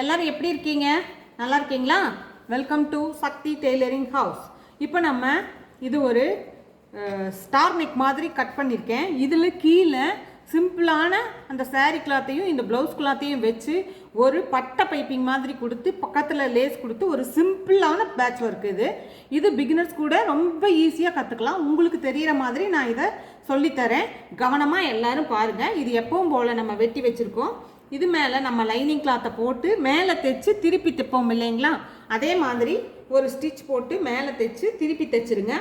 எல்லாரும் எப்படி இருக்கீங்க? நல்லா இருக்கீங்களா? Welcome to Sakthi tailoring house இப்போ நம்ம இது ஒரு ஸ்டார் நெக் மாதிரி கட் பண்ணியிருக்கேன். இதில் கீழே சிம்பிளான அந்த saree கிளாத்தையும் இந்த ப்ளவுஸ் கிளாத்தையும் வச்சு ஒரு பட்டை பைப்பிங் மாதிரி கொடுத்து பக்கத்தில் லேஸ் கொடுத்து ஒரு சிம்பிளான பேட்ச் ஒர்க் இது. இது பிகினர்ஸ் கூட ரொம்ப ஈஸியாக கற்றுக்கலாம் உங்களுக்கு தெரிகிற மாதிரி நான் இதை சொல்லித்தரேன். கவனமாக எல்லாரும் பாருங்கள் இது எப்பவும் போல் நம்ம வெட்டி வச்சுருக்கோம். இது மேலே நம்ம லைனிங் கிளாத்தை போட்டு மேலே தைச்சு திருப்பி தைப்போம் இல்லைங்களா? அதே மாதிரி ஒரு ஸ்டிச் போட்டு மேலே தைச்சு திருப்பி தைச்சிருங்க.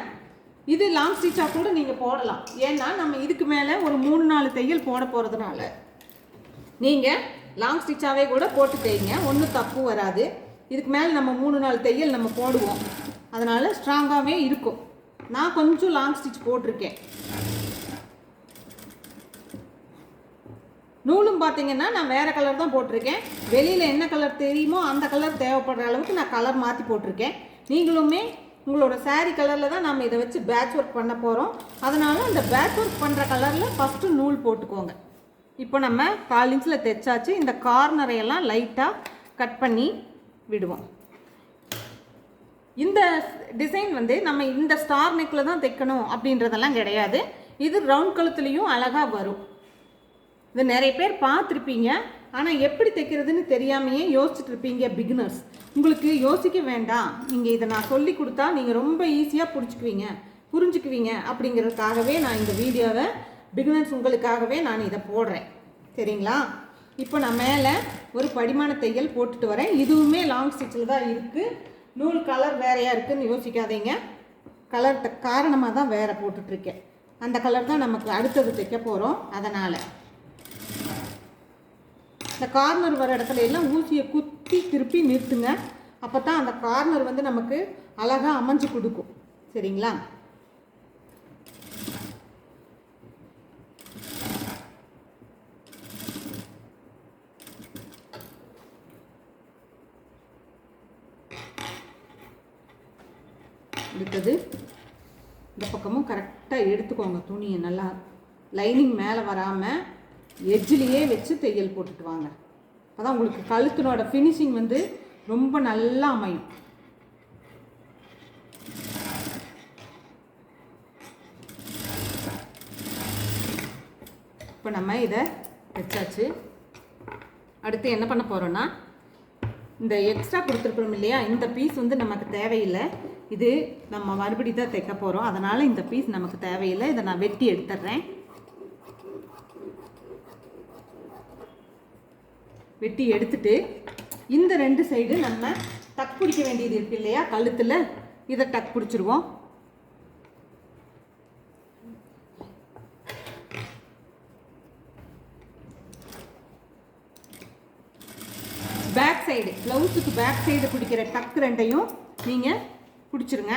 இது லாங் ஸ்டிச்சாக கூட நீங்கள் போடலாம். ஏன்னா நம்ம இதுக்கு மேலே ஒரு மூணு நாலு தையல் போட போகிறதுனால நீங்கள் லாங் ஸ்டிச்சாகவே கூட போட்டு தைங்க. ஒன்றும் தப்பு வராது. இதுக்கு மேலே நம்ம மூணு நாலு தையல் நம்ம போடுவோம். அதனால் ஸ்ட்ராங்காகவே இருக்கும். நான் கொஞ்சம் லாங் ஸ்டிச் போட்டிருக்கேன். நூலும் பார்த்தீங்கன்னா நான் வேறு கலர் தான் போட்டிருக்கேன். வெளியில் என்ன கலர் தெரியுமோ அந்த கலர் தேவைப்படுற அளவுக்கு நான் கலர் மாற்றி போட்டிருக்கேன். நீங்களுமே உங்களோட சாரீ கலரில் தான் நம்ம இதை வச்சு பேட்ச் ஒர்க் பண்ண போகிறோம் அதனால் அந்த பேட்ச் ஒர்க் பண்ணுற கலரில் ஃபஸ்ட்டு நூல் போட்டுக்கோங்க. இப்போ நம்ம கால் இன்ச்சில் தைச்சாச்சு. இந்த கார்னரையெல்லாம் லைட்டாக கட் பண்ணி விடுவோம். இந்த டிசைன் வந்து நம்ம இந்த ஸ்டார் நெக்கில் தான் தைக்கணும் அப்படின்றதெல்லாம் கிடையாது. இது ரவுண்ட் கழுத்துலேயும் அழகாக வரும். இது நிறைய பேர் பார்த்துருப்பீங்க. ஆனால் எப்படி தைக்கிறதுன்னு தெரியாமையே யோசிச்சுட்டு இருப்பீங்க பிகினர்ஸ் உங்களுக்கு யோசிக்க வேண்டாம். நீங்கள் இதை நான் சொல்லி கொடுத்தா நீங்கள் ரொம்ப ஈஸியாக பிடிச்சிக்குவீங்க புரிஞ்சுக்குவீங்க அப்படிங்கிறதுக்காகவே நான் இந்த வீடியோவை பிகினர்ஸ் உங்களுக்காகவே நான் இதை போடுறேன். சரிங்களா? இப்போ நான் மேலே ஒரு படிமான தையல் போட்டுட்டு வரேன். இதுவுமே லாங் ஸ்டிச்சில் தான் இருக்குது நூல் கலர் வேறையாக இருக்குதுன்னு யோசிக்காதீங்க. கலர் காரணமாக தான் வேறு போட்டுட்ருக்கேன் அந்த கலர் தான் நமக்கு அடுத்தது தைக்க போகிறோம் அதனால் இந்த கார்னர் வர இடத்துல எல்லாம் ஊசியை குத்தி திருப்பி நிறுத்துங்க. அப்போ தான் அந்த கார்னர் வந்து நமக்கு அழகாக அமைஞ்சு கொடுக்கும். சரிங்களா? அடுத்தது இந்த பக்கமும் கரெக்டாக எடுத்துக்கோங்க துணியை நல்லா. லைனிங் மேலே வராமல் எட்ஜிலேயே வச்சு தையல் போட்டுட்டு வாங்க. அப்பதான் உங்களுக்கு கழுத்தினோட ஃபினிஷிங் வந்து ரொம்ப நல்லா அமையும். இப்போ நம்ம இதை வச்சாச்சு. அடுத்து என்ன பண்ண போகிறோன்னா இந்த எக்ஸ்ட்ரா கொடுத்துருக்கணும் இல்லையா? இந்த பீஸ் வந்து நமக்கு தேவையில்லை. இது நம்ம மறுபடி தான் தைக்க போகிறோம் அதனால் இந்த பீஸ் நமக்கு தேவையில்லை. இதை நான் வெட்டி எடுத்துட்றேன் வெட்டி எடுத்துட்டு இந்த ரெண்டு சைடு நம்ம டக் பிடிக்க வேண்டியது இருக்கு இல்லையா? கழுத்தில். இதை டக் பிடிச்சிருவோம். பேக் சைடு ப்ளவுஸுக்கு பேக் சைடு பிடிக்கிற டக் ரெண்டையும் நீங்கள் பிடிச்சிருங்க.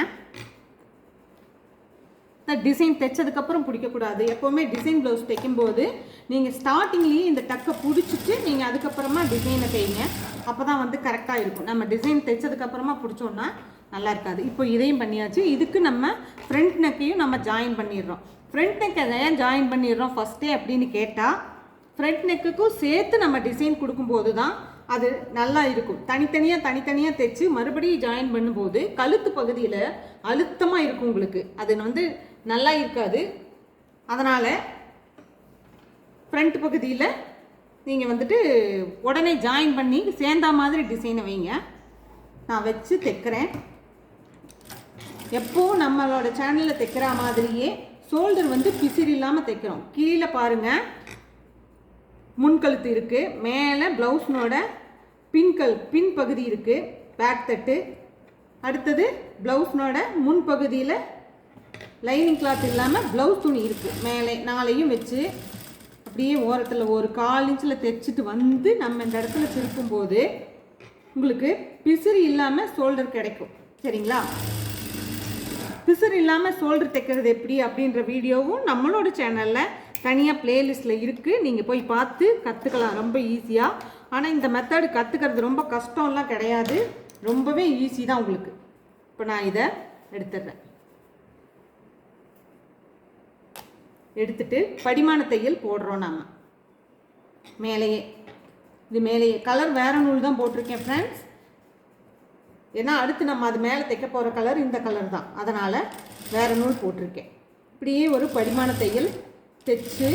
இந்த டிசைன் தைச்சதுக்கப்புறம் பிடிக்கக்கூடாது. எப்போவுமே டிசைன் ப்ளவுஸ் தைக்கும்போது நீங்கள் ஸ்டார்டிங்லேயே இந்த டக்கை பிடிச்சிட்டு நீங்கள் அதுக்கப்புறமா டிசைனை தைங்க. அப்போ தான் வந்து கரெக்டாக இருக்கும். நம்ம டிசைன் தைச்சதுக்கப்புறமா பிடிச்சோன்னா நல்லா இருக்காது. இப்போ இதையும் பண்ணியாச்சு. இதுக்கு நம்ம ஃப்ரண்ட் நெக்கையும் நம்ம ஜாயின் பண்ணிடுறோம். ஃப்ரண்ட் நெக்கை ஏன் ஜாயின் பண்ணிடுறோம் ஃபஸ்ட்டே அப்படின்னு கேட்டால் ஃப்ரண்ட் நெக்குக்கும் சேர்த்து நம்ம டிசைன் கொடுக்கும்போது தான் அது நல்லா இருக்கும். தனித்தனியாக தனித்தனியாக தைச்சு மறுபடியும் ஜாயின் பண்ணும்போது கழுத்து பகுதியில் அழுத்தமாக இருக்கும் உங்களுக்கு. அது வந்து நல்லா இருக்காது. அதனால் ஃப்ரண்ட் பகுதியில் நீங்கள் வந்துட்டு உடனே ஜாயின் பண்ணி சேர்ந்தா மாதிரி டிசைனை வைங்க. நான் வச்சு தைக்கிறேன். எப்போவும் நம்மளோட சேனலில் தைக்கிற மாதிரியே ஷோல்டர் வந்து பிசிறு இல்லாமல் தைக்கிறோம். கீழே பாருங்கள் முன்கழுத்து இருக்குது மேலே ப்ளவுஸ்னோட பின்கல் பின் பகுதி இருக்குது பேக் தட்டு. அடுத்தது ப்ளவுஸ்னோட முன்பகுதியில் லைனிங் கிளாத் இல்லாமல் ப்ளவுஸ் துணி இருக்குது மேலே நாளையும் வச்சு அப்படியே ஓரத்தில் ஒரு கால் இன்ச்சில் தைச்சிட்டு வந்து நம்ம இந்த இடத்துல திருப்பும்போது உங்களுக்கு பிசிறு இல்லாமல் ஷோல்டர் கிடைக்கும். சரிங்களா? பிசிறு இல்லாமல் ஷோல்டர் தைக்கிறது எப்படி அப்படின்ற வீடியோவும் நம்மளோட சேனலில் தனியாக பிளேலிஸ்ட்டில் இருக்குது நீங்கள் போய் பார்த்து கற்றுக்கலாம் ரொம்ப ஈஸியாக ஆனால் இந்த மெத்தடு கற்றுக்கிறது ரொம்ப கஷ்டம்லாம் கிடையாது. ரொம்பவே ஈஸி தான் உங்களுக்கு. இப்போ நான் இதை எடுத்துடுறேன். எடுத்துட்டு படிமான தையல் போடுறோம் நாங்கள் மேலேயே. இது மேலேயே. கலர் வேறு நூல் தான் போட்டிருக்கேன் ஃப்ரெண்ட்ஸ் ஏன்னா அடுத்து நம்ம அது மேலே தைக்க போகிற கலர் இந்த கலர் தான். அதனால் வேறு நூல் போட்டிருக்கேன். இப்படியே ஒரு படிமான தையல் தைச்சு.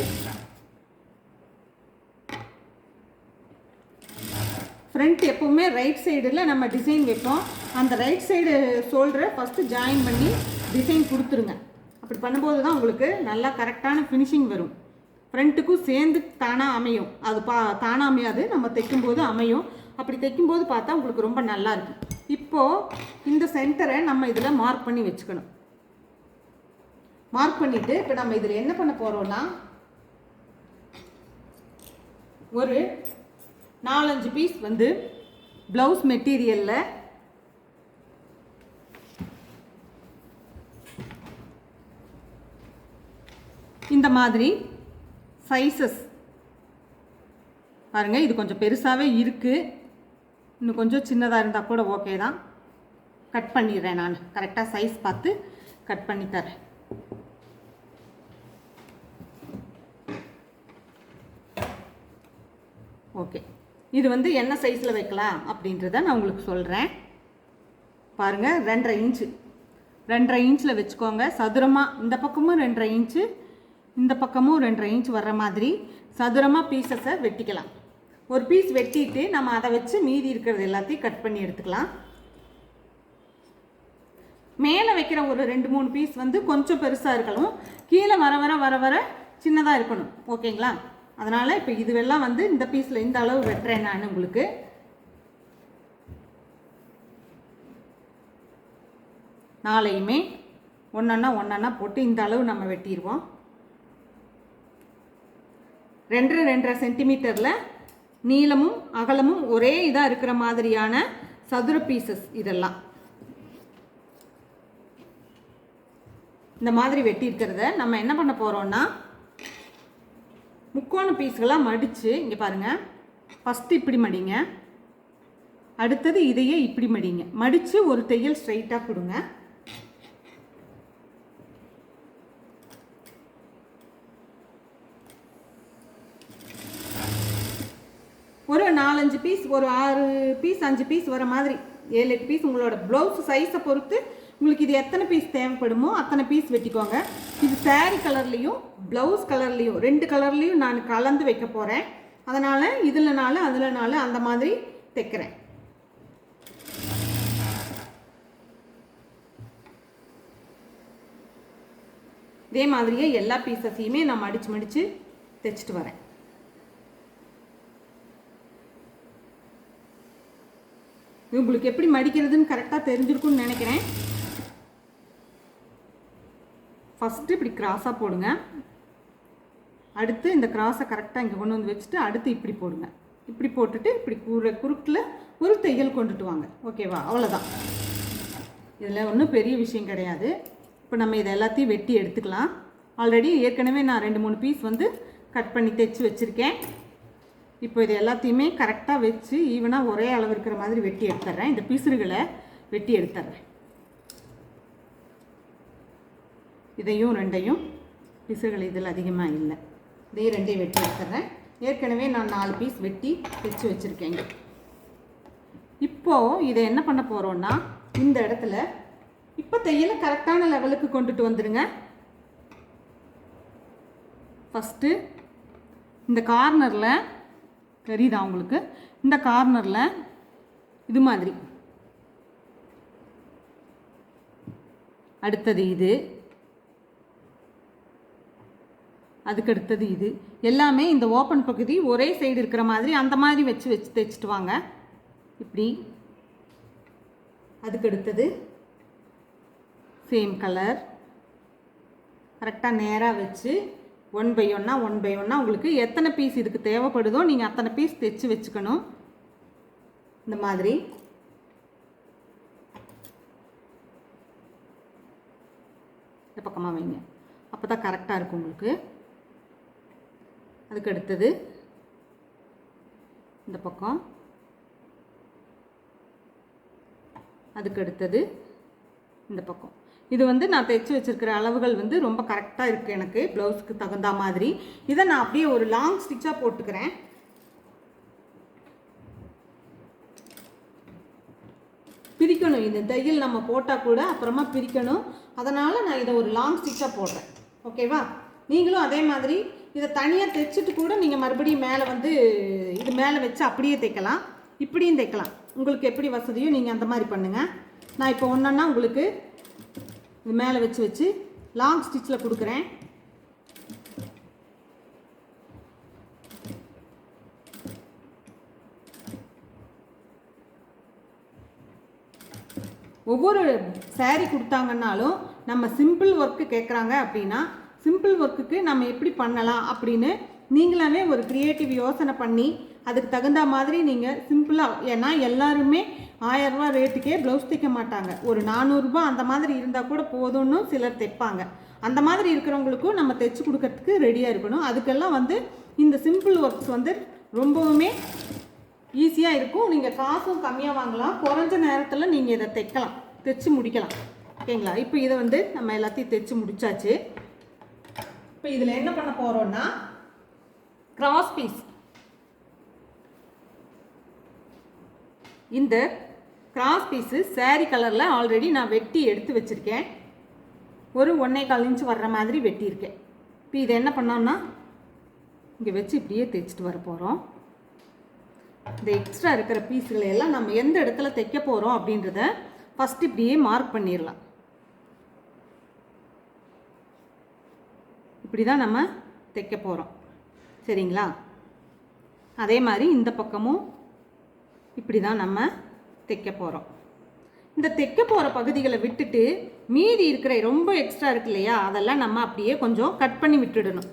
ஃப்ரண்ட் எப்போவுமே ரைட் சைடில் நம்ம டிசைன் வைப்போம். அந்த ரைட் சைடு ஷோல்டரை ஃபஸ்ட்டு ஜாயின் பண்ணி டிசைன் கொடுத்துருங்க. அப்படி பண்ணும்போது தான் உங்களுக்கு நல்லா கரெக்டான ஃபினிஷிங் வரும். ஃப்ரண்ட்டுக்கும் சேர்ந்து தானாக அமையும். அது பா தானாக அமையாது. நம்ம தைக்கும்போது அமையும். அப்படி தைக்கும்போது பார்த்தா உங்களுக்கு ரொம்ப நல்லா இருக்கும் இப்போது இந்த சென்டரை நம்ம இதில் மார்க் பண்ணி வச்சுக்கணும். மார்க் பண்ணிவிட்டு இப்போ நம்ம இதில் என்ன பண்ண போகிறோம்னா ஒரு நாலஞ்சு பீஸ் வந்து ப்ளவுஸ் மெட்டீரியலில் இந்த மாதிரி சைஸஸ் பாருங்கள் இது கொஞ்சம் பெருசாகவே இருக்குது இன்னும் கொஞ்சம் சின்னதாக இருந்தால் கூட ஓகே தான். கட் பண்ணிடுறேன் நான். கரெக்டாக சைஸ் பார்த்து கட் பண்ணி தரேன். ஓகே இது வந்து என்ன சைஸில் வைக்கலாம் அப்படின்றத நான் உங்களுக்கு சொல்கிறேன் பாருங்கள் ரெண்டரை இன்ச்சு ரெண்டரை இன்ச்சில் வச்சுக்கோங்க. சதுரமாக இந்த பக்கமும் ரெண்டரை இன்ச்சு இந்த பக்கமும் ரெண்டரை இன்ச் வர்ற மாதிரி சதுரமாக பீசஸை வெட்டிக்கலாம். ஒரு பீஸ் வெட்டிட்டு நம்ம அதை வச்சு மீதி இருக்கிறது எல்லாத்தையும் கட் பண்ணி எடுத்துக்கலாம். மேலே வைக்கிற ஒரு ரெண்டு மூணு பீஸ் வந்து கொஞ்சம் பெருசாக இருக்கணும். கீழே வர வர வர வர சின்னதாக இருக்கணும். ஓகேங்களா அதனால் இப்போ இதுவெல்லாம் வந்து இந்த பீஸில் இந்த அளவு வெட்டுறேன் நான் உங்களுக்கு. நாளையுமே ஒன்றா ஒன்றா போட்டு இந்த அளவு நம்ம வெட்டிடுவோம் ரெண்டரை ரெண்டரை சென்டிமீட்டரில் நீளமும் அகலமும் ஒரே இதாக இருக்கிற மாதிரியான சதுர பீசஸ் இதெல்லாம். இந்த மாதிரி வெட்டியிருக்கிறத நம்ம என்ன பண்ண போகிறோம்னா முக்கோண பீஸ்களாக மடித்து இங்கே பாருங்கள் ஃபஸ்ட்டு இப்படி மடிங்க. அடுத்தது இதையே இப்படி மடிங்க. மடித்து ஒரு தையல் ஸ்ட்ரைட்டாக கொடுங்க. ஒரு நாலஞ்சு பீஸ் ஒரு ஆறு பீஸ் அஞ்சு பீஸ் வர மாதிரி. ஏழு எட்டு பீஸ் உங்களோட ப்ளவுஸ் சைஸை பொறுத்து உங்களுக்கு இது எத்தனை பீஸ் தேவைப்படுமோ அத்தனை பீஸ் வெட்டிக்கோங்க. இது சேரீ கலர்லேயும் ப்ளவுஸ் கலர்லேயும் ரெண்டு கலர்லேயும் நான் கலந்து வைக்க போகிறேன் அதனால் இதில் அதில்னால அதில் அந்த மாதிரி தைக்கிறேன். இதே மாதிரியே எல்லா பீசஸையுமே நான் மடித்து மடித்து தைச்சிட்டு வரேன் இது உங்களுக்கு எப்படி மடிக்கிறதுன்னு கரெக்டாக தெரிஞ்சிருக்கும்னு நினைக்கிறேன். ஃபஸ்ட்டு இப்படி கிராஸாக போடுங்க. அடுத்து இந்த கிராஸை கரெக்டாக இங்கே கொண்டு வந்து வச்சுட்டு அடுத்து இப்படி போடுங்க. இப்படி போட்டுட்டு இப்படி குறு குறுக்கில் ஒரு தையல் கொண்டுட்டு வாங்க. ஓகேவா அவ்வளோதான் இதில் ஒன்றும் பெரிய விஷயம் கிடையாது. இப்போ நம்ம இதை எல்லாத்தையும் வெட்டி எடுத்துக்கலாம். ஆல்ரெடி ஏற்கனவே நான் ரெண்டு மூணு பீஸ் வந்து கட் பண்ணி தைச்சி வச்சுருக்கேன். இப்போ இது எல்லாத்தையுமே கரெக்டாக வச்சு ஈவனாக ஒரே அளவு இருக்கிற மாதிரி வெட்டி எடுத்துட்றேன் இந்த பீசுறுகளை வெட்டி எடுத்துட்றேன் இதையும் ரெண்டையும் பிசுறுகள் இதில் அதிகமாக இல்லை. இதையும் ரெண்டையும் வெட்டி எடுத்துட்றேன் ஏற்கனவே நான் நாலு பீஸ் வெட்டி வச்சு வச்சுருக்கேங்க இப்போது இதை என்ன பண்ண போகிறோன்னா இந்த இடத்துல இப்போ தையலை கரெக்டான லெவலுக்கு கொண்டுட்டு வந்துடுங்க ஃபஸ்ட்டு இந்த கார்னரில் தெரியுதா உங்களுக்கு? இந்த கார்னரில் இது மாதிரி. அடுத்தது இது. அதுக்கு அடுத்தது இது. எல்லாமே இந்த ஓப்பன் பகுதி ஒரே சைடு இருக்கிற மாதிரி அந்த மாதிரி வச்சு வச்சு தைச்சிட்டு வாங்க. இப்படி. அதுக்கு அடுத்தது சேம் கலர் கரெக்டாக நேராக வச்சு ஒன் பை ஒன்னா ஒன் பை ஒன்னா உங்களுக்கு எத்தனை பீஸ் இதுக்கு தேவைப்படுதோ நீங்கள் அத்தனை பீஸ் தைச்சு வச்சுக்கணும். இந்த மாதிரி. இந்த பக்கமாக வைங்க. அப்போ தான் கரெக்டாக இருக்கும் உங்களுக்கு. அதுக்கு அடுத்தது இந்த பக்கம். அதுக்கு அடுத்தது இந்த பக்கம். இது வந்து நான் தைச்சி வச்சுருக்கிற அளவுகள் வந்து ரொம்ப கரெக்டாக இருக்குது எனக்கு ப்ளவுஸ்க்கு தகுந்த மாதிரி. இதை நான் அப்படியே ஒரு லாங் ஸ்டிச்சாக போட்டுக்கிறேன். பிரிக்கணும். இந்த தையல் நம்ம போட்டால் கூட அப்புறமா பிரிக்கணும். அதனால் நான் இதை ஒரு லாங் ஸ்டிச்சாக போடுறேன். ஓகேவா நீங்களும் அதே மாதிரி இதை தனியாக தைச்சிட்டு கூட நீங்கள் மறுபடியும் மேலே வந்து இது மேலே வச்சு அப்படியே தைக்கலாம். இப்படியும் தைக்கலாம். உங்களுக்கு எப்படி வசதியோ நீங்கள் அந்த மாதிரி பண்ணுங்கள் நான் இப்போ ஒன்றுன்னா உங்களுக்கு இது மேலே வச்சு வச்சு லாங் ஸ்டிச்சில் கொடுக்குறேன். ஒவ்வொரு சேரீ கொடுத்தாங்கன்னாலும் நம்ம சிம்பிள் ஒர்க்கு கேட்குறாங்க அப்படின்னா சிம்பிள் ஒர்க்குக்கு நம்ம எப்படி பண்ணலாம் அப்படின்னு நீங்களாவே ஒரு க்ரியேட்டிவ் யோசனை பண்ணி அதுக்கு தகுந்த மாதிரி நீங்கள் சிம்பிளாக ஏன்னா எல்லாருமே ஆயரூபா ரேட்டுக்கே ப்ளவுஸ் தைக்க மாட்டாங்க. ஒரு நானூறுரூபா அந்த மாதிரி இருந்தால் கூட போதும்னு சிலர் தைப்பாங்க. அந்த மாதிரி இருக்கிறவங்களுக்கும் நம்ம தைச்சு கொடுக்கறதுக்கு ரெடியாக இருக்கணும். அதுக்கெல்லாம் வந்து இந்த சிம்பிள் ஒர்க்ஸ் வந்து ரொம்பவுமே ஈஸியாக இருக்கும். நீங்கள் காசும் கம்மியாக வாங்கலாம். குறைஞ்ச நேரத்தில் நீங்கள் இதை தைக்கலாம். தைச்சு முடிக்கலாம். ஓகேங்களா இப்போ இதை வந்து நம்ம எல்லாத்தையும் தைச்சு முடிச்சாச்சு. இப்போ இதில் என்ன பண்ண போகிறோன்னா கிராஸ் பீஸ் இந்த கிராஸ் பீஸு சேரீ கலரில் ஆல்ரெடி நான் வெட்டி எடுத்து வச்சுருக்கேன். ஒரு ஒன்றே கால் இன்ச் வர்ற மாதிரி வெட்டியிருக்கேன். இப்போ இதை என்ன பண்ணோம்னா இங்கே வச்சு இப்படியே தைச்சிட்டு வர போகிறோம் இந்த எக்ஸ்ட்ரா இருக்கிற பீஸுகளை எல்லாம் நம்ம எந்த இடத்துல தைக்க போகிறோம் அப்படின்றத ஃபஸ்ட்டு இப்படியே மார்க் பண்ணிடலாம் இப்படி தான் நம்ம தைக்க போகிறோம் சரிங்களா? அதே மாதிரி இந்த பக்கமும் இப்படி தான் நம்ம தைக்க போகிறோம் இந்த தைக்க போகிற பகுதிகளை விட்டுட்டு மீதி இருக்கிற ரொம்ப எக்ஸ்ட்ரா இருக்கு இல்லையா? அதெல்லாம் நம்ம அப்படியே கொஞ்சம் கட் பண்ணி விட்டுடணும்.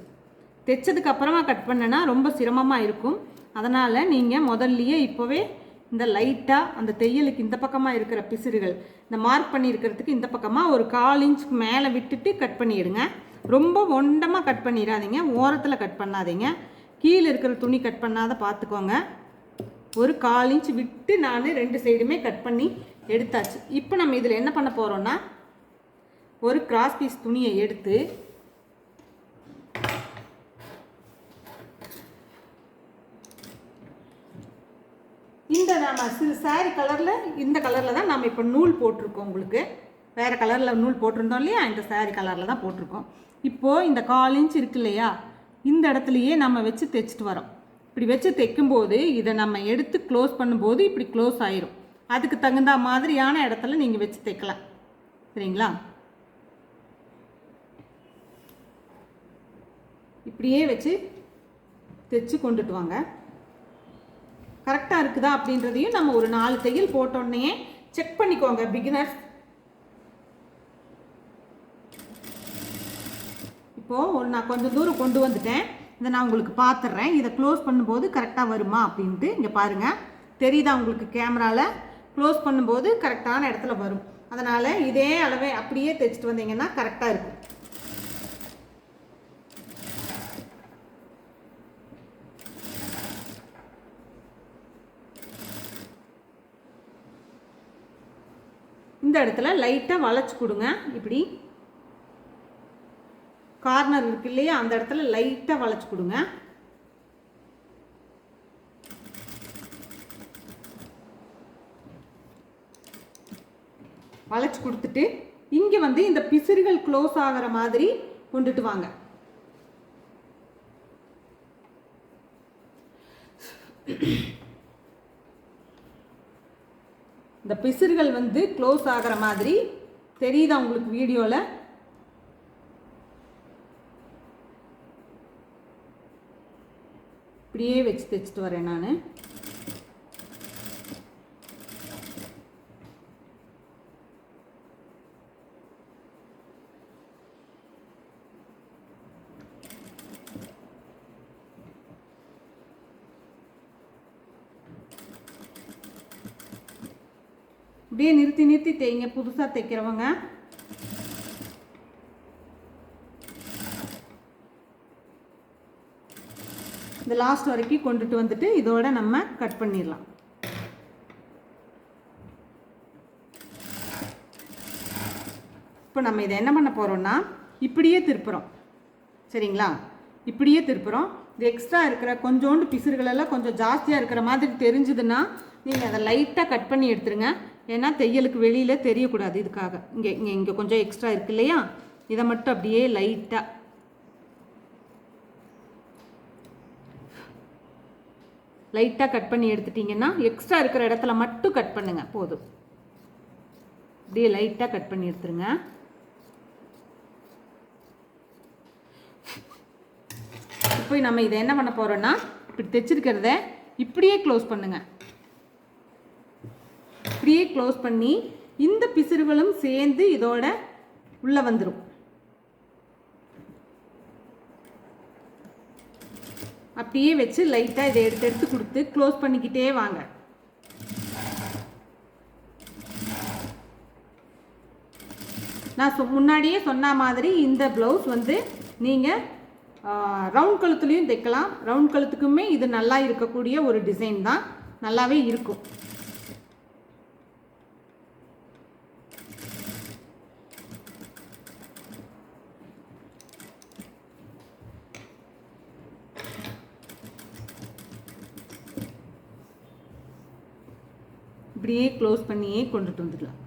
தைச்சதுக்கு அப்புறமா கட் பண்ணனா ரொம்ப சிரமமாக இருக்கும். அதனால் நீங்கள் முதல்லையே இப்போவே இந்த லைட்டாக அந்த தையலுக்கு இந்த பக்கமாக இருக்கிற பிசிறுகள் இந்த மார்க் பண்ணியிருக்கிறதுக்கு இந்த பக்கமாக ஒரு கால் இன்ச்சுக்கு மேலே விட்டுட்டு கட் பண்ணிடுங்க. ரொம்ப ஒண்டமாக கட் பண்ணிடாதீங்க ஓரத்தில் கட் பண்ணாதீங்க. கீழே இருக்கிற துணி கட் பண்ணாத பார்த்துக்கோங்க ஒரு கால் இன்ச் விட்டு நான் ரெண்டு சைடுமே கட் பண்ணி எடுத்தாச்சு. இப்போ நம்ம இதில் என்ன பண்ண போகிறோம்னா ஒரு கிராஸ் பீஸ் துணியை எடுத்து இந்த நம்ம சிறு சாரி கலரில் இந்த கலரில் தான் நம்ம இப்போ நூல் போட்டிருக்கோம் உங்களுக்கு. வேறு கலரில் நூல் போட்டிருந்தோம் இல்லையா? இந்த சாரி கலரில் தான் போட்டிருக்கோம். இப்போது இந்த கால் இன்ச் இருக்கு இல்லையா? இந்த இடத்துலையே நம்ம வச்சு தைச்சிட்டு வரோம். இப்படி வச்சு தைக்கும்போது இதை நம்ம எடுத்து க்ளோஸ் பண்ணும்போது இப்படி க்ளோஸ் ஆயிரும். அதுக்கு தகுந்த மாதிரியான இடத்துல நீங்கள் வச்சு தைக்கலாம். சரிங்களா? இப்படியே வச்சு தைச்சு கொண்டுட்டு வாங்க. கரெக்டாக இருக்குதா அப்படின்றதையும் நம்ம ஒரு நாலு தையல் போட்டோடனே செக் பண்ணிக்கோங்க பிகினர்ஸ் இப்போது ஒரு நான் கொஞ்சம் தூரம் கொண்டு வந்துட்டேன். இதை நான் உங்களுக்கு பார்த்துட்றேன் இதை க்ளோஸ் பண்ணும்போது கரெக்டாக வருமா அப்படின்ட்டு இங்கே பாருங்கள் தெரியுதா உங்களுக்கு கேமராவில் க்ளோஸ் பண்ணும்போது கரெக்டான இடத்துல வரும். அதனால் இதே அளவே அப்படியே தைச்சிட்டு வந்தீங்கன்னா கரெக்டாக இருக்கும். இந்த இடத்துல லைட்டாக வளைச்சி கொடுங்க. இப்படி கார்னர் இருக்கு இல்லையா? அந்த இடத்துல லைட்டாக வளைச்சி கொடுங்க. வளைச்சி கொடுத்துட்டு இங்கே வந்து இந்த பிசிறுகள் க்ளோஸ் ஆகிற மாதிரி கொண்டுட்டு வாங்க. இந்த பிசிறுகள் வந்து க்ளோஸ் ஆகிற மாதிரி தெரியுதா உங்களுக்கு வீடியோவில் இப்படியே வச்சு தைச்சிட்டு வரேன் நான் இப்படியே நிறுத்தி நிறுத்தி தேய்ங்க புதுசாக தைக்கிறவங்க இந்த லாஸ்ட் வரைக்கும் கொண்டுட்டு வந்துட்டு இதோட நம்ம கட் பண்ணிடலாம். இப்போ நம்ம இதை என்ன பண்ண போகிறோம்னா இப்படியே திருப்புறோம். சரிங்களா? இப்படியே திருப்புறோம். இது எக்ஸ்ட்ரா இருக்கிற கொஞ்சோண்டு பிசுறுகளெல்லாம் கொஞ்சம் ஜாஸ்தியாக இருக்கிற மாதிரி தெரிஞ்சுதுன்னா நீங்கள் அதை லைட்டாக கட் பண்ணி எடுத்துருங்க. ஏன்னா தையலுக்கு வெளியில் தெரியக்கூடாது இதுக்காக. இங்கே இங்கே இங்கே கொஞ்சம் எக்ஸ்ட்ரா இருக்கு இல்லையா? இதை மட்டும் அப்படியே லைட்டாக லைட்டாக கட் பண்ணி எடுத்துட்டிங்கன்னா எக்ஸ்ட்ரா இருக்கிற இடத்துல மட்டும் கட் பண்ணுங்க போதும். அப்படியே லைட்டாக கட் பண்ணி எடுத்துருங்க. இப்போ நம்ம இதை என்ன பண்ண போகிறோன்னா இப்படி தைச்சிருக்கிறத இப்படியே க்ளோஸ் பண்ணுங்க. இப்படியே க்ளோஸ் பண்ணி இந்த பிசுறுகளும் சேர்ந்து இதோட உள்ளே வந்துடும் அப்படியே வச்சு லைட்டாக இதை எடுத்து எடுத்து கொடுத்து க்ளோஸ் பண்ணிக்கிட்டே வாங்க. நான் சொ முன்னாடியே சொன்ன மாதிரி இந்த ப்ளவுஸ் வந்து நீங்கள் ரவுண்ட் கழுத்துலேயும் தைக்கலாம். ரவுண்ட் கழுத்துக்குமே இது நல்லா இருக்கக்கூடிய ஒரு டிசைன் தான். நல்லாவே இருக்கும். அப்படியே க்ளோஸ் பண்ணியே கொண்டுட்டு வந்துடலாம்.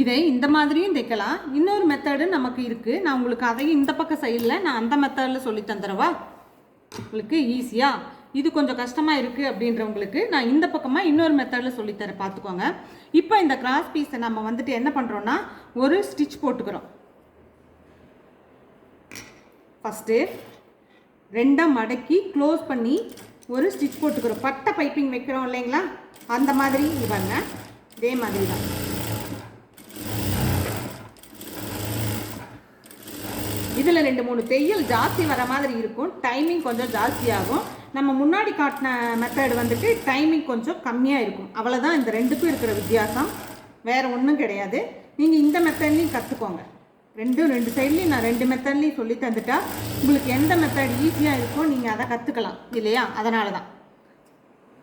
இதை இந்த மாதிரியும் தைக்கலாம். இன்னொரு மெத்தடு நமக்கு இருக்குது நான் உங்களுக்கு அதையும் இந்த பக்கம் சைடில் நான் அந்த மெத்தடில் சொல்லி தந்துடவா? உங்களுக்கு ஈஸியாக இது கொஞ்சம் கஷ்டமாக இருக்குது அப்படின்றவங்களுக்கு நான் இந்த பக்கமாக இன்னொரு மெத்தடில் சொல்லித்தர பார்த்துக்கோங்க. இப்போ இந்த கிராஸ் பீஸை நம்ம வந்துட்டு என்ன பண்ணுறோன்னா ஒரு ஸ்டிச் போட்டுக்கிறோம். ஃபஸ்ட்டு ரெண்டாக மடக்கி க்ளோஸ் பண்ணி ஒரு ஸ்டிச் போட்டுக்கிறோம். பட்டை பைப்பிங் வைக்கிறோம் இல்லைங்களா? அந்த மாதிரி இது பாருங்க இதே மாதிரி தான். இதில் ரெண்டு மூணு தையல் ஜாஸ்தி வர மாதிரி இருக்கும். டைமிங் கொஞ்சம் ஜாஸ்தியாகும். நம்ம முன்னாடி காட்டின மெத்தட் வந்துட்டு டைமிங் கொஞ்சம் கம்மியாக இருக்கும். அவ்வளோதான் இந்த ரெண்டுக்கும் இருக்கிற வித்தியாசம். வேறு ஒன்றும் கிடையாது. நீங்கள் இந்த மெத்தட்லையும் கற்றுக்கோங்க ரெண்டும் ரெண்டு சைட்லேயும் நான் ரெண்டு மெத்தட்லையும் சொல்லி தந்துட்டா உங்களுக்கு எந்த மெத்தட் ஈஸியாக இருக்கோ நீங்கள் அதை கற்றுக்கலாம் இல்லையா? அதனால தான்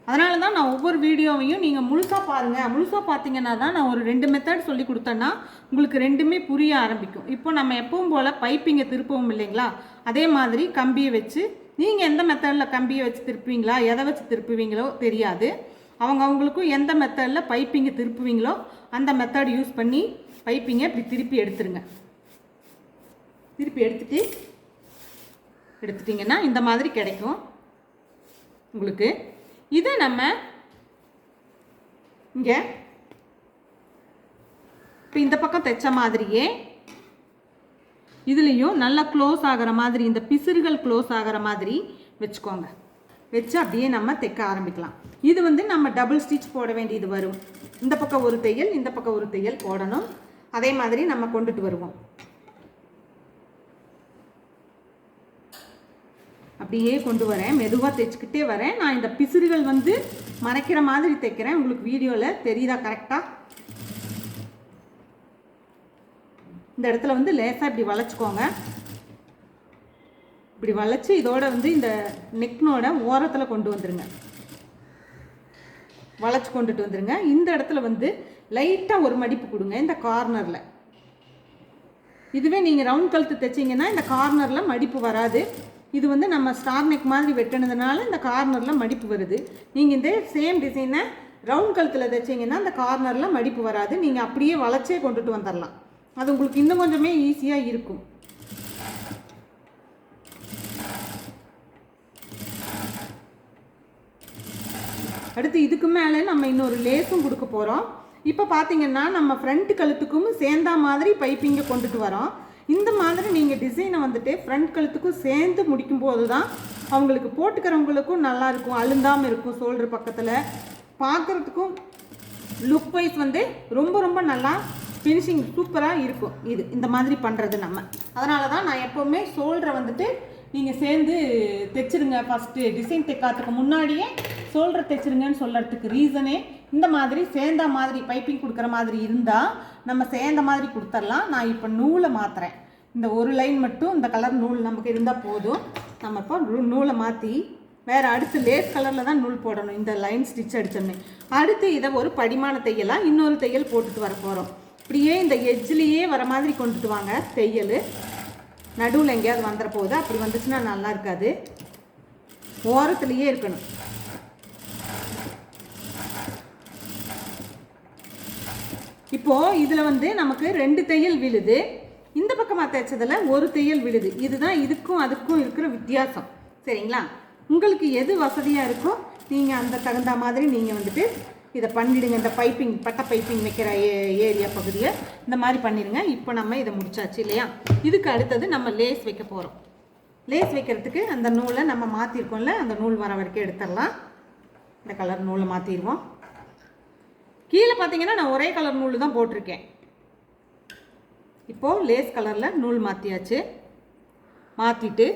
அதனால தான் நான் ஒவ்வொரு வீடியோவையும் நீங்கள் முழுசாக பாருங்கள் முழுசாக பார்த்தீங்கன்னா தான் நான் ஒரு ரெண்டு மெத்தட் சொல்லி கொடுத்தேன்னா உங்களுக்கு ரெண்டுமே புரிய ஆரம்பிக்கும். இப்போ நம்ம எப்பவும் போல் பைப்பிங்கை திருப்பவும் இல்லைங்களா? அதே மாதிரி கம்பியை வச்சு நீங்கள் எந்த மெத்தடில் கம்பியை வச்சு திருப்புவீங்களா? எதை வச்சு திருப்புவீங்களோ தெரியாது. அவங்க அவங்களுக்கும் எந்த மெத்தடில் பைப்பிங்கை திருப்புவீங்களோ அந்த மெத்தட் யூஸ் பண்ணி பைப்பிங்கை இப்படி திருப்பி எடுத்துருங்க. திருப்பி எடுத்துட்டு எடுத்துட்டிங்கன்னா இந்த மாதிரி கிடைக்கும். உங்களுக்கு இதை நம்ம இங்கே இப்போ இந்த பக்கம் தைச்ச மாதிரியே இதுலேயும் நல்லா க்ளோஸ் ஆகிற மாதிரி இந்த பிசுறுகள் க்ளோஸ் ஆகிற மாதிரி வச்சுக்கோங்க. வச்சு அப்படியே நம்ம தைக்க ஆரம்பிக்கலாம். இது வந்து நம்ம டபுள் ஸ்டிச் போட வேண்டியது வரும். இந்த பக்கம் ஒரு தையல் இந்த பக்கம் ஒரு தையல் போடணும். அதே மாதிரி நம்ம கொண்டுட்டு வருவோம். அப்படியே கொண்டு வரேன். மெதுவாக தைச்சிக்கிட்டே வரேன். நான் இந்த பிசுறுகள் வந்து மறைக்கிற மாதிரி தைக்கிறேன் உங்களுக்கு வீடியோவில் தெரியுதா கரெக்டாக இந்த இடத்துல வந்து லேசாக இப்படி வளைச்சிக்கோங்க. இப்படி வளைச்சி இதோட வந்து இந்த நெக்னோட ஓரத்தில் கொண்டு வந்துருங்க. வளைச்சி கொண்டுட்டு வந்துருங்க. இந்த இடத்துல வந்து லைட்டாக ஒரு மடிப்பு கொடுங்க இந்த கார்னரில். இதுவே நீங்கள் ரவுண்ட் கழுத்து தைச்சிங்கன்னா இந்த கார்னரில் மடிப்பு வராது. இது வந்து நம்ம ஸ்டார் நெக் மாதிரி வெட்டினதுனால இந்த கார்னரில் மடிப்பு வருது. நீங்கள் இந்த சேம் டிசைனை ரவுண்ட் கழுத்தில் தைச்சிங்கன்னா அந்த கார்னரில் மடிப்பு வராது. நீங்கள் அப்படியே வளைச்சே கொண்டுட்டு வந்துடலாம் அது உங்களுக்கு இன்னும் கொஞ்சமே ஈஸியாக இருக்கும். அடுத்து இதுக்கு மேலே நம்ம இன்னொரு லேஸும் கொடுக்க போகிறோம் இப்போ பார்த்தீங்கன்னா நம்ம ஃப்ரண்ட் கழுத்துக்கும் சேர்ந்தா மாதிரி பைப்பிங்கை கொண்டுட்டு வரோம். இந்த மாதிரி நீங்கள் டிசைனை வந்துட்டு ஃப்ரண்ட் கழுத்துக்கும் சேர்ந்து முடிக்கும்போது தான் அவங்களுக்கு போட்டுக்கிறவங்களுக்கும் நல்லா இருக்கும் அழுந்தாமல் இருக்கும் ஷோல்டர் பக்கத்தில். பார்க்குறதுக்கும் லுக் வைஸ் வந்து ரொம்ப ரொம்ப நல்லா ஃபினிஷிங் சூப்பராக இருக்கும். இது இந்த மாதிரி பண்ணுறது நம்ம. அதனால தான் நான் எப்போவுமே ஷோல்டரை வந்துட்டு நீங்கள் சேர்ந்து தைச்சிருங்க ஃபஸ்ட்டு டிசைன் தைக்காததுக்கு முன்னாடியே சோல்டர் தைச்சிருங்கன்னு சொல்கிறதுக்கு ரீசனே இந்த மாதிரி சேர்ந்த மாதிரி பைப்பிங் கொடுக்குற மாதிரி இருந்தால் நம்ம சேர்ந்த மாதிரி கொடுத்துடலாம். நான் இப்போ நூலை மாற்றுறேன் இந்த ஒரு லைன் மட்டும் இந்த கலர் நூல் நமக்கு இருந்தால் போதும். நம்ம இப்போ நூலை மாற்றி வேறு அடுத்து லேஸ் கலரில் தான் நூல் போடணும். இந்த லைன் ஸ்டிச் அடிச்சோடனே அடுத்து இதை ஒரு படிமான தையலாக இன்னொரு தையல் போட்டுட்டு வர போகிறோம் இப்படியே இந்த எஜ்ஜிலேயே வர மாதிரி கொண்டுட்டு வாங்க தையல். நடுவில் எங்கேயாவது வந்துட போகுது. அப்படி வந்துச்சுன்னா நல்லா இருக்காது. ஓரத்துலேயே இருக்கணும். இப்போ இதில் வந்து நமக்கு ரெண்டு தையல் விழுது. இந்த பக்கமாக தைச்சதில் ஒரு தையல் விழுது. இதுதான் இதுக்கும் அதுக்கும் இருக்கிற வித்தியாசம். சரிங்களா? உங்களுக்கு எது வசதியாக இருக்கோ நீங்கள் அந்த தகுந்த மாதிரி நீங்கள் வந்துட்டு இதை பண்ணிடுங்க. இந்த பைப்பிங் பட்டை பைப்பிங் வைக்கிற ஏ ஏரியா பகுதியை இந்த மாதிரி பண்ணிடுங்க. இப்போ நம்ம இதை முடிச்சாச்சு இல்லையா? இதுக்கு அடுத்தது நம்ம லேஸ் வைக்க போகிறோம் லேஸ் வைக்கிறதுக்கு அந்த நூலை நம்ம மாற்றிருக்கோம்ல அந்த நூல் வர வரைக்கும் எடுத்துடலாம். இந்த கலர் நூலை மாற்றிடுவோம் கீழே பார்த்தீங்கன்னா நான் ஒரே கலர் நூல் தான் போட்டிருக்கேன். இப்போது லேஸ் கலரில் நூல் மாற்றியாச்சு மாற்றிட்டு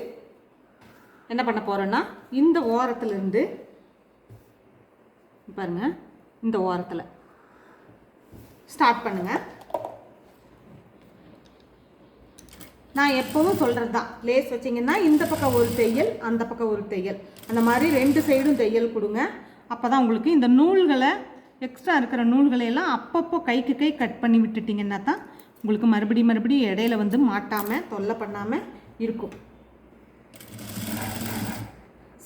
என்ன பண்ண போகிறோன்னா இந்த ஓரத்துலேருந்து பாருங்கள் இந்த ஓரத்தில். ஸ்டார்ட் பண்ணுங்கள் நான் எப்பவும் சொல்கிறது தான் லேஸ் வச்சிங்கன்னா இந்த பக்கம் ஒரு தையல் அந்த பக்கம் ஒரு தையல் அந்த மாதிரி ரெண்டு சைடும் தையல் கொடுங்க. அப்போ தான் உங்களுக்கு இந்த நூல்களை எக்ஸ்ட்ரா இருக்கிற நூல்களை எல்லாம் அப்பப்போ கைக்கு கை கட் பண்ணி விட்டுட்டிங்கன்னா தான் உங்களுக்கு மறுபடி மறுபடியும் இடையில வந்து மாட்டாமல் தொல்லை பண்ணாமல் இருக்கும்.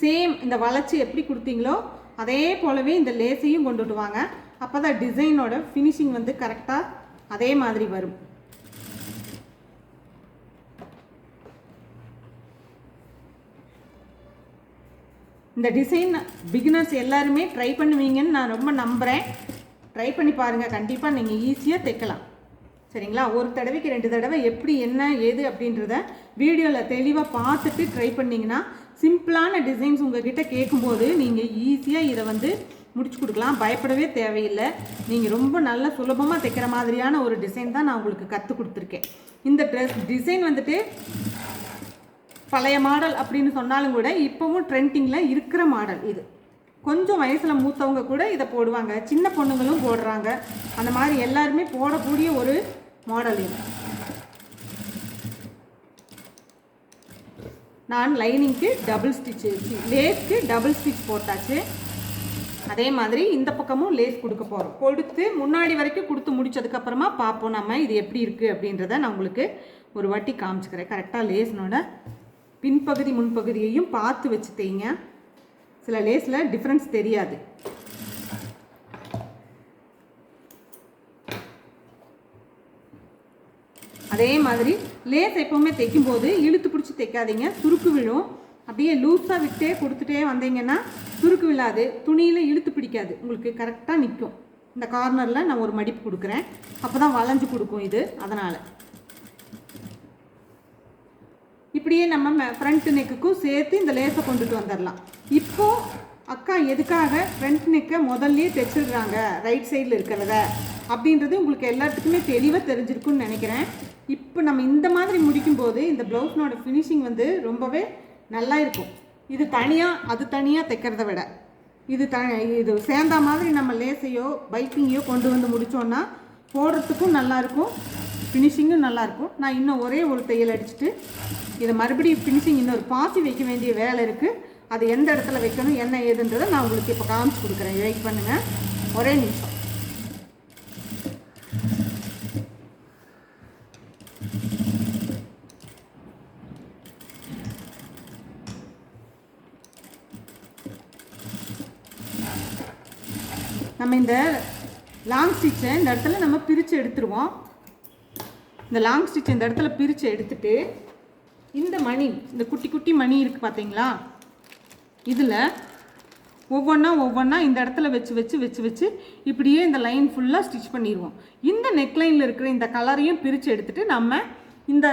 சேம் இந்த வளைச்சி எப்படி கொடுத்தீங்களோ அதே போலவே இந்த லேஸையும் கொண்டுட்டு வாங்க அப்போ தான் டிசைனோட ஃபினிஷிங் வந்து கரெக்டாக அதே மாதிரி வரும். இந்த டிசைன் பிகினர்ஸ் எல்லாருமே ட்ரை பண்ணுவீங்கன்னு நான் ரொம்ப நம்புகிறேன் ட்ரை பண்ணி பாருங்கள் கண்டிப்பாக நீங்கள் ஈஸியாக தைக்கலாம். சரிங்களா? ஒரு தடவைக்கு ரெண்டு தடவை எப்படி என்ன ஏது அப்படின்றத வீடியோவில் தெளிவாக பார்த்துட்டு ட்ரை பண்ணிங்கன்னா சிம்பிளான டிசைன்ஸ் உங்ககிட்ட கேட்கும்போது நீங்கள் ஈஸியாக இதை வந்து முடிச்சு கொடுக்கலாம். பயப்படவே தேவையில்லை. நீங்கள் ரொம்ப நல்ல சுலபமாக தைக்கிற மாதிரியான ஒரு டிசைன் தான் நான் உங்களுக்கு கற்றுக் கொடுத்துருக்கேன். இந்த ட்ரெஸ் டிசைன் வந்துட்டு பழைய மாடல் அப்படின்னு சொன்னாலும் கூட இப்போவும் ட்ரெண்டிங்கில் இருக்கிற மாடல் இது. கொஞ்சம் வயசில் மூத்தவங்க கூட இதை போடுவாங்க. சின்ன பொண்ணுங்களும் போடுறாங்க. அந்த மாதிரி எல்லாருமே போடக்கூடிய ஒரு மாடல் இது. நான் லைனிங்க்கு டபுள் ஸ்டிச்சு லேஸ்க்கு டபுள் ஸ்டிச் போட்டாச்சு. அதே மாதிரி இந்த பக்கமும் லேஸ் கொடுக்க போகிறோம் கொடுத்து முன்னாடி வரைக்கும் கொடுத்து முடிச்சதுக்கப்புறமா பார்ப்போம் நம்ம இது எப்படி இருக்குது அப்படின்றத நான் உங்களுக்கு ஒரு வாட்டி காமிச்சுக்கிறேன். கரெக்டாக லேஸ்னோட பின்பகுதி முன்பகுதியையும் பார்த்து வச்சு தைங்க சில லேஸில் டிஃப்ரென்ஸ் தெரியாது. அதே மாதிரி லேஸ் எப்போவுமே தைக்கும்போது இழுத்து பிடிச்சி தைக்காதீங்க சுருக்கு விழும். அப்படியே லூஸாக விட்டே கொடுத்துட்டே வந்தீங்கன்னா சுருக்கு விழாது. துணியில் இழுத்து பிடிக்காது. உங்களுக்கு கரெக்டாக நிற்கும். இந்த கார்னரில் நான் ஒரு மடிப்பு கொடுக்குறேன். அப்போ தான் வளைஞ்சு கொடுக்கும் இது. அதனால். இப்படியே நம்ம ஃப்ரண்ட் நெக்குக்கும் சேர்த்து இந்த லேஸை கொண்டுட்டு வந்துடலாம். இப்போது அக்கா எதுக்காக ஃப்ரண்ட் நெக்கை முதல்லயே தைச்சிடுறாங்க? ரைட் சைடில் இருக்கிறத. அப்படின்றது உங்களுக்கு எல்லாத்துக்குமே தெளிவாக தெரிஞ்சிருக்கும்னு நினைக்கிறேன். இப்போ நம்ம இந்த மாதிரி முடிக்கும்போது இந்த ப்ளவுஸ்னோட ஃபினிஷிங் வந்து ரொம்பவே நல்லா இருக்கும். இது தனியாக அது தனியாக தைக்கிறத விட. இது த இது சேர்ந்தா மாதிரி நம்ம லேசையோ பைப்பிங்கையோ கொண்டு வந்து முடித்தோன்னா போடுறதுக்கும் நல்லாயிருக்கும் ஃபினிஷிங்கும் நல்லாயிருக்கும் நான் இன்னும் ஒரே ஒரு தையல் அடிச்சுட்டு இதை மறுபடியும் ஃபினிஷிங் இன்னொரு பாசி வைக்க வேண்டிய வேலை இருக்குது அது எந்த இடத்துல வைக்கணும் என்ன ஏதுன்றதை நான் உங்களுக்கு இப்போ காமிச்சு கொடுக்குறேன். வெயிட் பண்ணுங்கள் ஒரே நிமிஷம். நம்ம இந்த லாங் ஸ்டிச்சை இந்த இடத்துல நம்ம பிரித்து எடுத்துருவோம். இந்த லாங் ஸ்டிச் இந்த இடத்துல பிரித்து எடுத்துட்டு இந்த மணி இந்த குட்டி குட்டி மணி இருக்குது பார்த்தீங்களா இதில் ஒவ்வொன்றா ஒவ்வொன்றா இந்த இடத்துல வச்சு வச்சு வச்சு வச்சு இப்படியே இந்த லைன் ஃபுல்லாக ஸ்டிச் பண்ணிடுவோம் இந்த நெக்லைனில் இருக்கிற இந்த கலரையும் பிரித்து எடுத்துட்டு நம்ம இந்த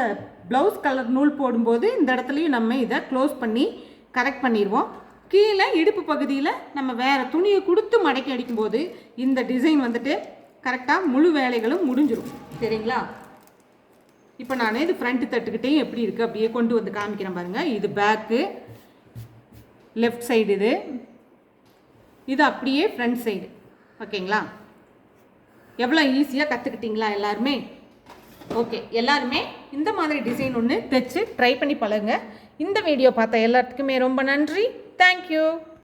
ப்ளவுஸ் கலர் நூல் போடும்போது இந்த இடத்துலையும் நம்ம இதை க்ளோஸ் பண்ணி கரெக்ட் பண்ணிடுவோம் கீழே இடுப்பு பகுதியில் நம்ம வேறு துணியை கொடுத்து மடக்கி அடிக்கும்போது இந்த டிசைன் வந்துட்டு கரெக்டாக முழு வேலைகளும் முடிஞ்சிடும் சரிங்களா? இப்போ நான் இது ஃப்ரண்ட்டு தட்டுக்கிட்டேயும் எப்படி இருக்குது அப்படியே கொண்டு வந்து காமிக்கிறேன் பாருங்கள் இது பேக்கு லெஃப்ட் சைடு இது. இது அப்படியே ஃப்ரண்ட் சைடு ஓகேங்களா எவ்வளோ ஈஸியாக கற்றுக்கிட்டீங்களா எல்லாருமே? ஓகே எல்லாருமே இந்த மாதிரி டிசைன் ஒன்று தைச்சு ட்ரை பண்ணி பழகுங்க. இந்த வீடியோ பார்த்த எல்லாத்துக்குமே ரொம்ப நன்றி. தேங்க்யூ